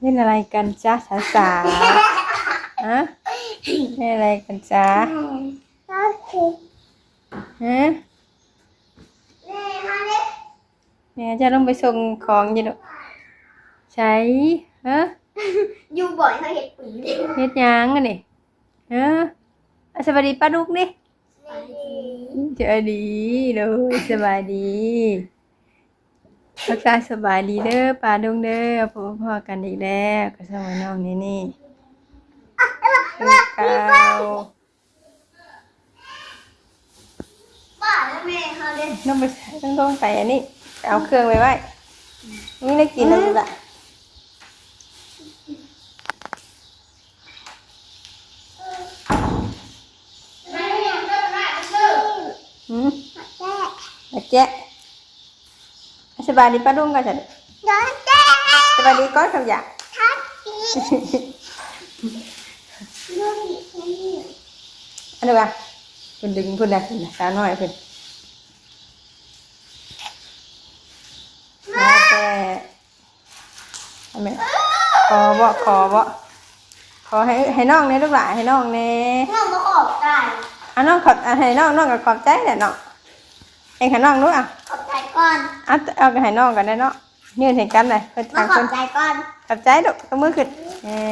เล่นอะไรกันจ๊ะสาวสาวๆฮะเล่นอะไรกันจ๊ะก็คือฮะแม่มาเลยแม่จะลงไปส่งของอยังใช้ฮะอยู่บ่อยเขาเห็นปุ๋ยเลยเฮ็ดหยังอันนี่ฮะอะสวัสดีป้าดุกนี่เจอดีเลยสบายดี ทักทายสบายดีเด้อป้าดุกเด้อพบพ่อกันอีกแล้วก็สมัยน้องนี่นี่เก้าป้าและแม่เขาเลยน้องไปต้องต้องใส่อันนี้เอาเครื่องไว้ไว้นี่ได้กินแล้วล่ะแม่ยังเลิกได้เลิกหืมแม่มาแจ๊ะ สบายดีป้าดุ้งก็จะโดนแจ้สบายดีก้อนคำหยาบทักทีลูกอีกคนนี้อันนี้ว่าคุณดึงคุณนะคุณนะสาวน้อยคุณมาแต่ทำไมขอบ่ขอบ่ขอให้ให้น้องเนี่ยลูกหลานให้น้องเนี่ยน้องมาขอบใจอะน้องขอบอะให้น้องน้องก็ขอบใจแหละเนาะเองให้น้องด้วยอะขอบใจ ก่อนอะเอาไปให้น้องกันได้เนาะยืนเห็นกันเลยเพื่อนมาทางขคอนบใจก่อน ขอบใจลูกก็มือขึ้นแน่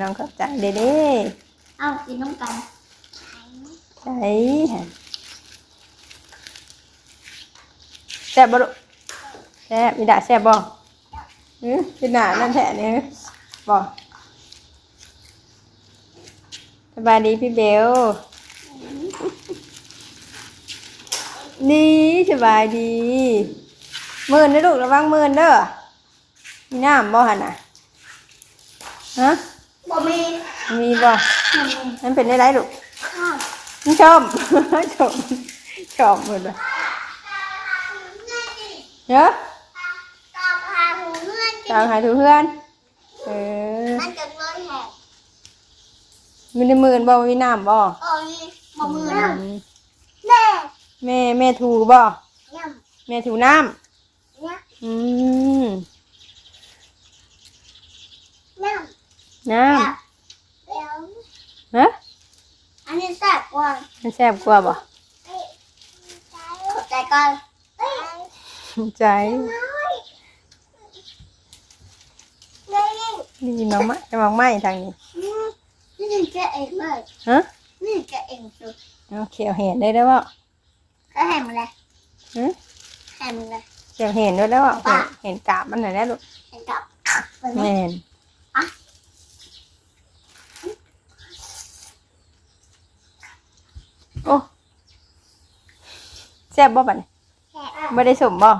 น้องขอบใจเด้เด้เอากินน้ำกันใจแซ่บบ่ลูกแซ่บมีด่าแซ่บบ่เออเป็นหน้านั่นแท้เนี่ยบ่สบายดีพี่เบล นี่สบายดีมื่นนะลูกระวังมื่นเด้อมีน้ำบ่หันน่ะฮะบ่มีมีบ่บ่มีมันเป็นได้ไรลูกข้าวชอบชอบชอบหมดเลยเยอะตาพาหูเงื่อนตามหาถูเพื่อนเออมันจะเลยแหกมีในมือนบ่มีน้ำบ่โอ้ยบ่มืออืนะมแม่ แม่แม่ถูบ่ย่แม่ถูน้ำเนี่ยำอืมย่น้ำแล้วำฮะอันนี้แซ่บกว่ามันแซ่บกว่าบ่ขอบใจก่อนใจนี่นี่น้องไม้น้องไม้ทางนี้นี่แกเองเลยฮะนี่แกเองสุดเอาเขียวเห็นได้แล้วบ่ ก็แฮมเลยฮะแฮมเลยเขียวเห็นได้แล้วบ่เห็นเห็นกาบมันหน่อยแล้วลูกเห็นกับแม่นโอ้แซ่บบ่บัดนี้ไม่ได้สมบ่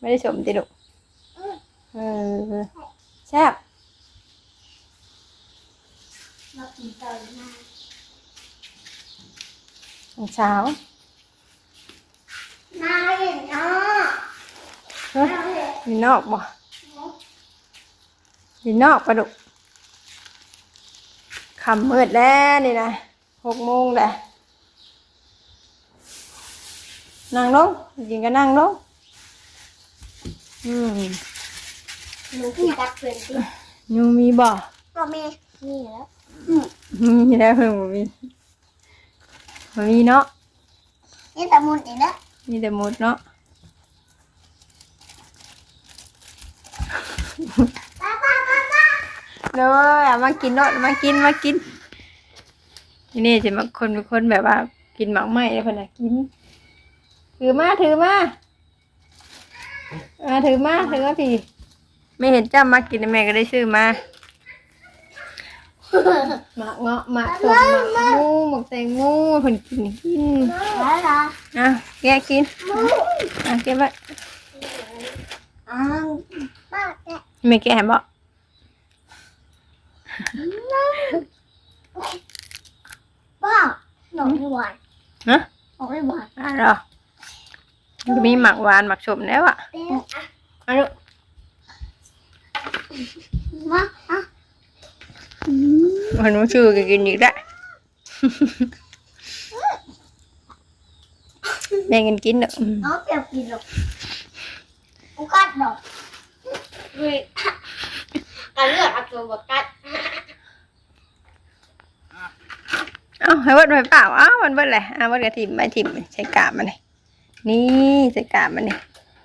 ไม่ได้สมติลูกเออแซ่บเรากินต่อมาตอนเช้านาเห็นเนาะ เฮ้ยมีนอกบ่มีนอกปลาดุกคำมืดแล้วนี่นะหกโมงแล้วนั่งลงยิงก็นั่งลงอืมหนูกินตักเพื่อนสิยุงมีบ่ก็มีนี่แล้วมีแล้วเพิ่งบ่มีบ่มีเนาะนี่ตะมุนอีกแล้วมีแต่มุดเนาะ ป้าป้าป้าป้า เลยเอามากินเนาะมากินมากินนี่นี่จะมาคนเป็นคนแบบว่า กินหมักไหม้เลยพนะกิน ถือมาถือมาอาถือมาถือมาพี่ ไม่เห็นจ้ามากินแม่ก็ได้ซื้อมาหมักเงาะหมักส้มหมักมูหมักแตงโมเพิ่นกินกินอะแกกินอะเก็บไว้อ้า ไม่แกะให้บ่ป้าหนูไม่หวานฮะหนูไม่หวานอะเหรอมันก็มีหมักหวานหมักสมแล้วอะเดี๋ยวอะมาลูกมาอะมันมันชื่อก็กินอีกได้แบ่งกันกินเนอะอืมน้องเปรี้ยวกินหรอกกูกัดหรอก เว้ยกันเลือดเอาตัวบกัดเอ้าให้เบิดไปเปล่าเอ้ามันเบิดแหละเอาเบิดกระถิ่มใบถิ่มใช้กาบมันนี่นี่ใช้กาบมันนี่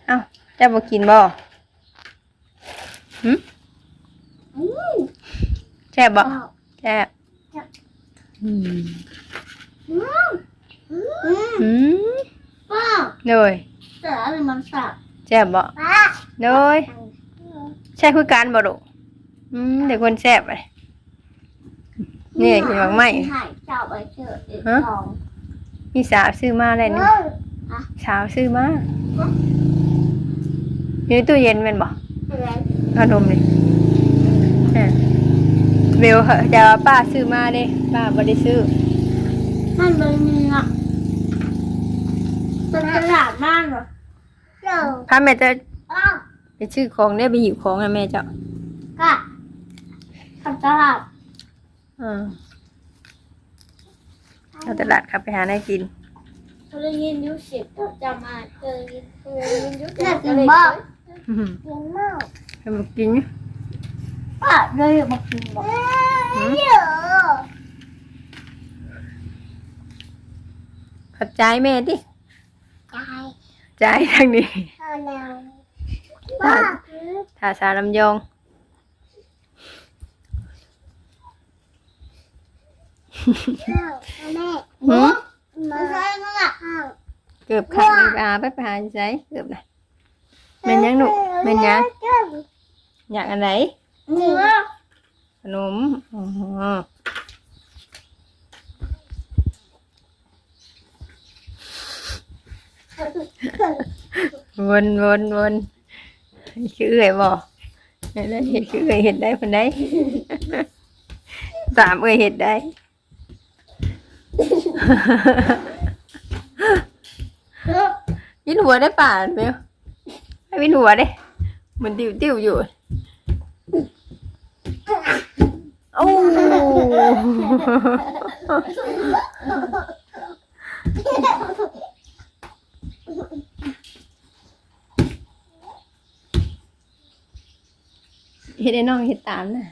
เอ้าเจ้าบ่กินบ่หึอืมแซ่บบ่เจ้าแซ่บอืมอืมอืมอืมป้าโดยเสือหรือมันสับแซ่บบ่ป้าโดย ใช่คือการบ่ดุอืมเด็กคนแซ่บเลยนี่กินหมากไหมหายเจ้าไปเจอเด็กฮะสองมีสาวซื้อมาเลยนี่สาวซื้อมาอยู่ในตู้เย็นแมันบ่อะไรขนมนี่อะเบลเหอะจะว่าป้าซื้อมาเด้ป้าบ่ได้ซื้อมันเลยมีอะเป็นตลาดบ้านเหรอเจ้าพาแม่จะอ้าว ไปซื้อของได้ไปหิวของให้แม่เจ้าก็ทำตลาดอ่าเอาตลาดครับไปหาได้กินเคยยินยุเสียงก็จะมาเคยยินเคยยินยุเสียงก็เลยเคยอื้อหือกินมากให้มันกินป้าเลยมากินบอกเยอะขอบใจแม่ดิใจใจทางนี้เท่าแล้ว ป้าทาสาลำยองข้าวแม่หืมมาใช่นั่นแหละข้าวเกือบขาดอีกอาไปไปหาใจเกือบนะแม่นยังหนุแม่นยังอยากอันไหนเนื้อขนมอ๋อวนวนวน คือเอ่ยบ่เห็นได้เห็ดคือเอ่ยเห็ดได้คนได้สามเอ่ยเห็ดได้วินหัวได้ป่าไหมให้วินหัวได้มือนติวติวอยู่โอ้ เห็ดไอ้น้องเห็ดตามน่ะ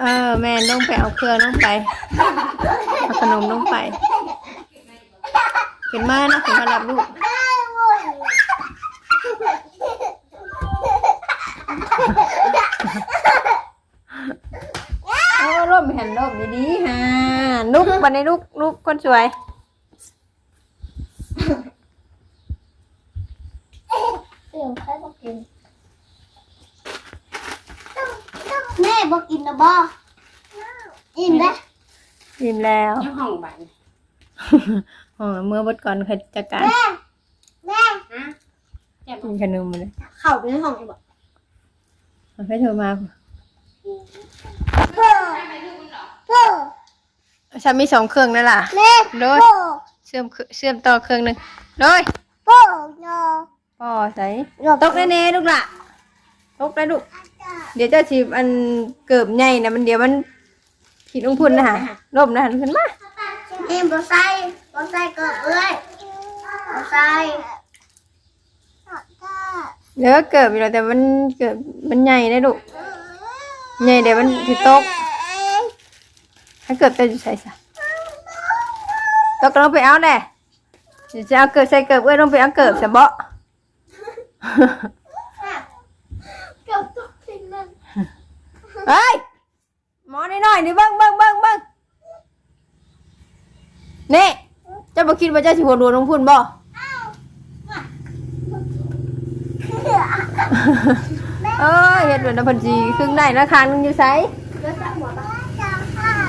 เออ แม่น้องไปเอาเครื่องน้องไปเอาขนมน้องไปขึ้นมานะขึ้นมารับลูกโอ้ร่มเห็นร่มดีๆฮะนุกบันนี้ลูกลูกคนสวย เดี๋ยวใครบอกกินแม่บอกกินนะบ่อิ่มได้ยิ้มแล้วยังห้องบ้านอ๋อเมื่อบดก่อนเคยจัดการแม่แม่กินขนมมาเลยเข้าไปในห้องดีกว่าเอาให้เธอมาพ่อพ่อฉันมีสองเครื่องนั่นล่ะแม่โดยพ่อเชื่อมเชื่อมต่อเครื่องหนึ่งโดย พ่อโนพ่อใส่ตกแน่ๆลูกล่ะตกได้ลูกเดี๋ยวเจ้าชีอันเกิบใหญ่นะมันเดี๋ยวมันขีดลงพุ่นนะฮะลมนะหันขึ้นมาเอ็มบอไซบอไซเกิดเอ้ยบอไซเดี๋ยวก็เกิบอยู่แล้วแต่มันเกิบมันใหญ่ได้ลูกใหญ่เดี๋ยวมันสิตกถ้าเกิบจะอยู่ใส่ซะตกก็ต้องไปเอาแน่เดี๋ยวจะเอาเกิบใส่เกิบเอ้ยต้องไปเอาเกิบซะเบาะเกิดตกทิ้งนั่นเฮ้ยหมอน้อยๆนี่เบิ้งเบิ้งเบิ้งเบิ้งนี่เจ้าบ่คิดว่าเจ้าสิหัวโดนลงพุ่นบ่เอ้ยเฮ็ดเหมือนน้ำเพันจีครึ่งได้นะคางนึงอยู่ไสแล้วจับหัวปะจับข้าว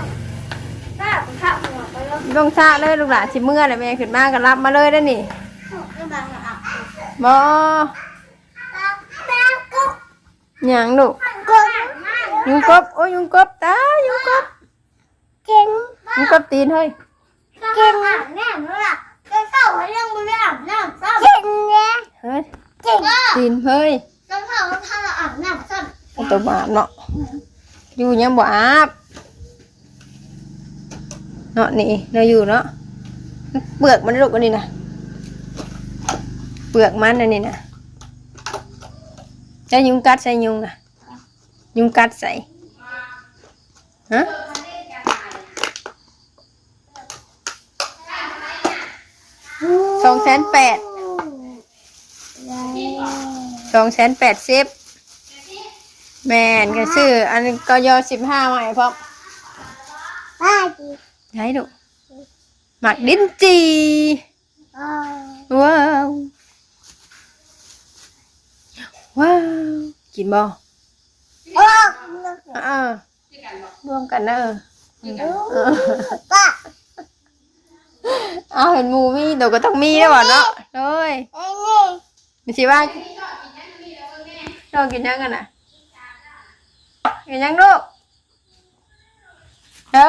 จับข้าวหัวไปแล้วต้องชาเลยลูกหลานสิเมื่อน่ะแม่ขึ้นมาก็รับมาเลยได้อนี่ไม่บังอะ บ่ตากุ๊กหยังลูกกุ๊กยุงกบโอ้ยยุงกบตายุงกบเก่งยุงกบตีนเฮ้ยเก่งอะแน่นอนอะเก่งเต่าให้ยังไม่ได้อาบน้ำซ้ำเก่งเนี่ยเฮ้ยเก่งตีนเฮ้ยน้องเต่าต้องทำอาบน้ำซ้ำเอาตัวบาปเนาะอยู่ยังบ่อาบเนาะนี่เราอยู่เนาะเปลือกมันลูกอันนี้นะ เปลือกมันอันนี้นะจะยุงกัดใส่ยุงนะยุงกัดใส่ฮะสองแสนแปดสองแสนแปดสิบแมนก็ซื้ออันก็ยอสิบห้าใหม่พร้อมป้าจีให้ดูหมักดิ้นจีอ๋อว้าวว้าว กินบ่โอ้อ่าร่วมกันนะเออเออป้าเอาเห็นหมูมีเดี๋ยวก็ต้องมีแล้วบ่เนาะโดยไอ้นี่มีสิว่าลองกินยังกันน่ะกินยังลูกเด้อ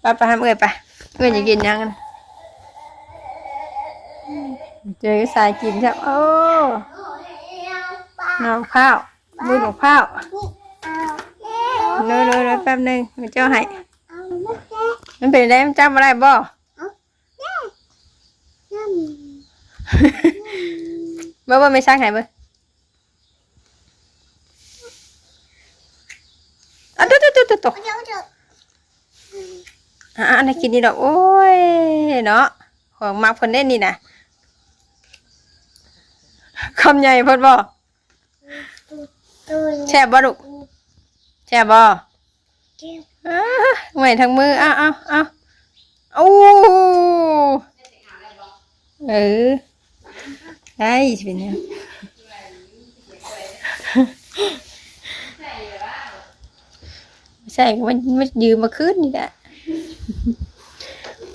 ไปไปทำเอ้ยไปเอ้ยจะกินยังกันเจอสายกินครับโอ้ป้า น้ำข้าวมือของข้าวเอาเร็วเร็วเร็วแป๊บหนึงมันเจ้าให้มันเป็นไรมันจำอะไรบ่บ่บ่ไม่สร้างให้บ่อะตุ๊ดตุ๊ดตุ๊ดตุ๊ดเดี๋ยวเดี๋ยวอะอันนี้กินนี่ดอกโอ้ยเนาะของมักเพิ่นเล่นนี่นะคำใหญ่เพิ่นบ่ตัว แช่บบ่ลูกแช่บบ่เก็บอ้าไหวทั้งมือเอ้าเอ้าเอ้าโอ้เออได้สิเป็นยังไม่ใช่ก็มันมันยืมมาขึ้นนี่แหละ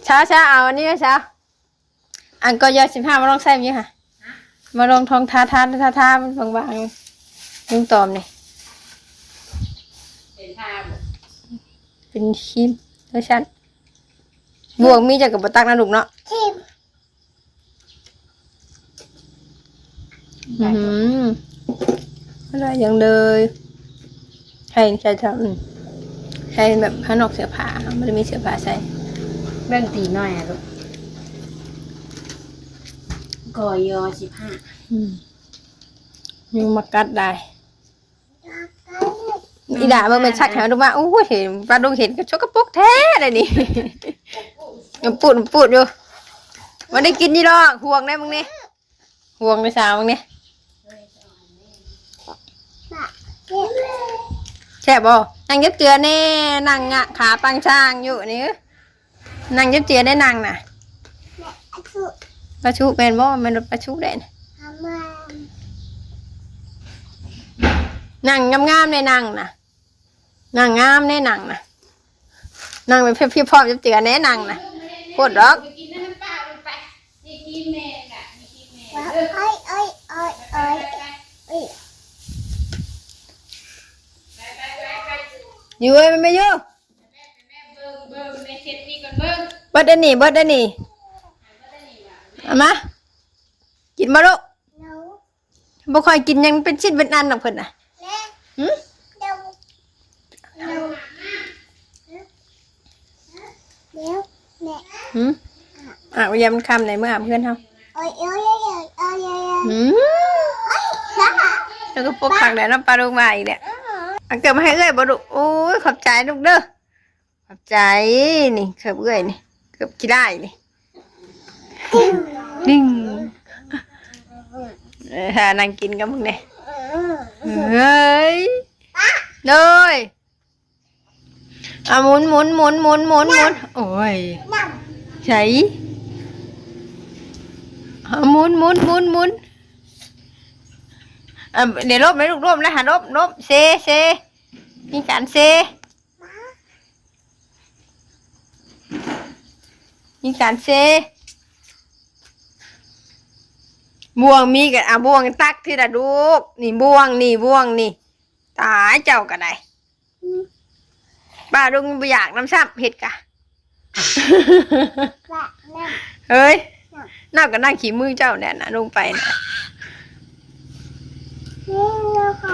ช้าช้าเอาอันนี้นะช้าอันก็ยอสิบห้ามาลองใส่มั้ยค่ะ มาลองทองทาทาทาทามันบางๆ ลุงตอมนี่เป็นครีมเวอร์ชันบวกมีจากกับบตักนะลูกเนาะทิมอืมอะไรอย่างเลยใช่ใช่ทำใช่แบบผ้านอกเสื้อผ้าไม่ได้มีเสื้อผ้าใส่แบ่งตีหน่อยอะลูกกอยอสิบห้าอืมยังมากัดได้ อยากได้อีด่าเบิ่งเป็นชักแถวดูว่าโอ้ยเห็นปลาดุกเห็นกับชกกระปุกแท้เลยนี่ยังปูดปูดอยู่มันได้กินนี่หรอกห่วงได้มึงนี่ห่วงในสาวมึงนี่เก็บแช่บบ่นั่งยับเจือแน่นั่งงะขาปังช่างอยู่นี่นั่งยับเจือได้นั่งน่ะอาชุปลาชุแม่นบ่แม่นปลาชุได้น่ะทำมานั่งงามๆในนั่งน่ะ นั่งงามในนั่งน่ะนั่งไปเพียบๆพร้อมยับเจือแน่นั่งน่ะโคตรดอกไปกินน้ำเปล่าไปนี่กินแม่กะนี่กินแม่ว่าเอ้ยเอ้ยเอ้ยเอ้ยเอ้ยอยู่เอ้ยมันไม่อยู่เบิ่งเบิ่งในเช็ดนี่ก่อนเบิ่งเบิดได้นี่เบิดได้นี่เอามากินมาลูกหนูบ่ค่อยกินหยังเป็นชิ้นเป็นอันดอกเพิ่นน่ะแม่ หึ เดี๋ยวเดี๋ยวเดี๋ยวแม่หึอะยามมันค่ำในเมื่ออาบเพื่อนเฮาเอ้ยเอ้ยเอ้ยเอ้ยเอ้ยเอ้ยหืมเอ้ยฮ่าฮ่าแล้วก็พวกขังแดดน้ำปลาลูกมาอีกเนี่ยอันเกิดมาให้เอ้ยบ่ลูกโอ้ยขอบใจลูกเด้อขอบใจนี่เกือบเอ้ยนี่เกือบกี่ได้นี่ดิ้งเออหานั่งกินกับมึงเนี่ยเฮ้ยเลย อะหมุนหมุนหมุนหมุนหมุนหมุนโอ้ยนั่งใช่อะหมุนหมุนหมุนหมุนอะเดี๋ยวลบไหมลูกลบแล้วหาลบลบเซเซมีการเซมีการเซบ่วงมีกันอะบ่วงตักที่ละลูกนี่บ่วงนี่บ่วงนี่ ตายเจ้าก็ได้ ป้าลุงบ่อยากน้ำซ้ำเห็ดกะละนั่งเฮ้ยน่าก็นั่งขี่มือเจ้าเนี่ยนะลงไปนะนี่แล้วก็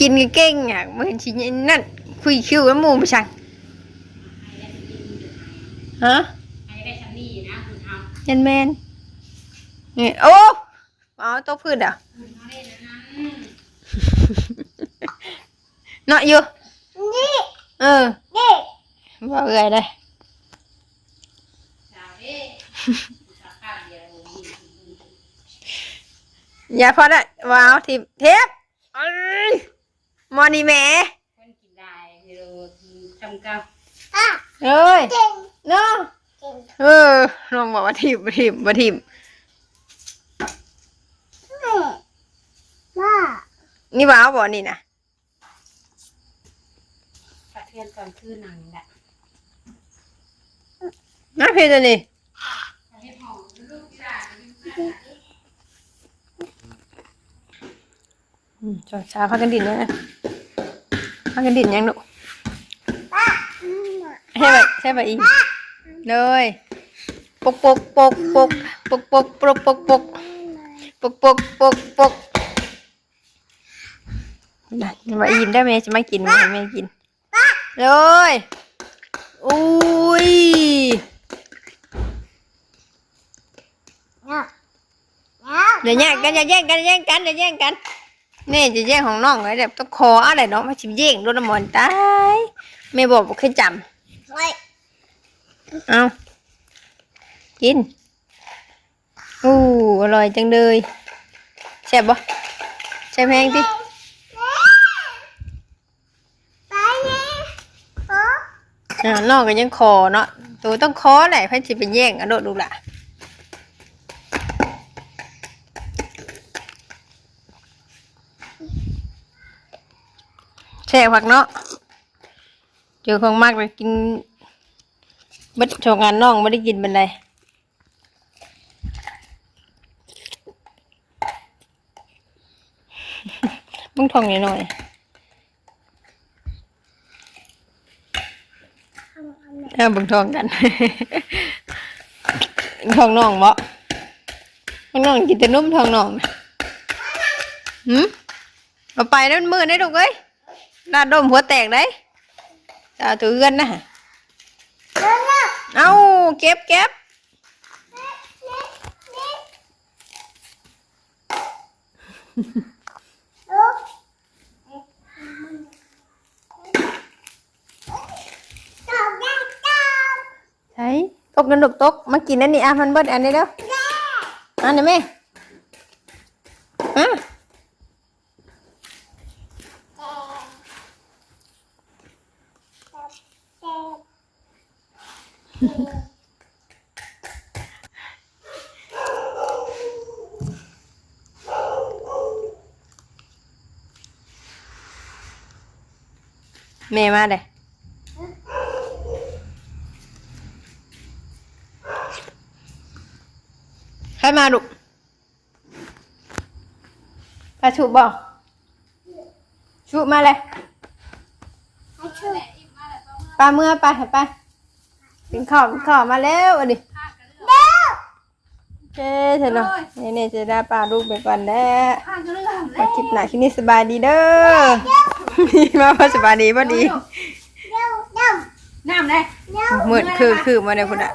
กินก็เก่งอะมื่อเห็นชิ้นนั่นคุยคิวกับหมูไปช่างฮะไอ้ได้ชันนี่นะคุณทยันแมนนี่โอ้ไปเอาตกพื้นอะเขาเล่นอันนั้นเนาะอยู่ นี่เออนี่บ่เอื่อยเลยสาวเด้สาวข้างเดียวนี่อย่าพอได้ว้าวทีเทปเอ้ยมอนี่แหม่คนกินได้เดี๋ยวทำกับอะเอ้ยเก่งเนาะเก่งเออลองบอกว่าทีมบ่ทีมบ่ทีมแม่ว่านี่ว้าวบ่นี่นะ กระเทียมตอนคืนหนังแหละน่าเพลตัวนี้กระเทียมหอมลูกที่ร้านอืมจอช้าพักกันดินนะพักกันดินยังลูกป้าอืมอะใช่ไหมใช่ไหมอีกเลยปกปกปกปกปกปกปกปกปกปกปกปกปกนะมาอินได้ไหมจะไม่กินไหมไม่กิน เลยอุ้ยเนี่ยเนี่ยเดี๋ยวแย่งกันอย่าแย่งกันอย่าแย่งกันอย่าแย่งกันนี่จะแย่งของน้องไว้แบบต้องคออะไรเนาะมาชิมแย่งโดนน้ำมันตายไม่บอกบอกแค่จเฮ้ยำเอากินอู้อร่อยจังเลยแซ่บบ่แซ่บแพงดิ ไปนี่โอ้ อ่า น้องก็ยังคอเนาะตัวต้องคอแหละเพื่อนสิไปแย่งอะโดดดูล่ะแซ่ผักเนาะเจอของมากเลยกินบัดโชว์งานน้องไม่ได้กินเป็นไรมึงทองหน่อยทำอะไร ๆ เอาเบิ่งทองกันทองน้องบ่ทองน้องกินแต่นุ่มทองน้องหืมเอาไปแล้วมันมือได้ลูกเอ้ยลาดมหัวแตกได้เอาตัวเอื้อนนะเร็วเร็วเอาเก็บเก็บอ้ตอบได้ตอบ ใช่ต กนั่นลูกตกมากินอันนี้อะมันเบิดอันนี้เด้ออันนี้แม่อะแม่มาเลยใคร มาลูกปลาชุบบอกชุบมาเลยให้ช่วยปลาเมื่อไปไปกินข้าวกินข้าวมาแล้วอันนี้เร็วโอเคเสร็จแล้วนี่นี่จะได้ปลาลูกไปก่อนแล้วข้างก็เรื่องมาคลิปหน้าคลิปนี้สบายดีเด้อมีมาพอสบายดีพอดีเร็วเร็วน้ำเลยเร็วมืดคือคือมาในพุ่นอะ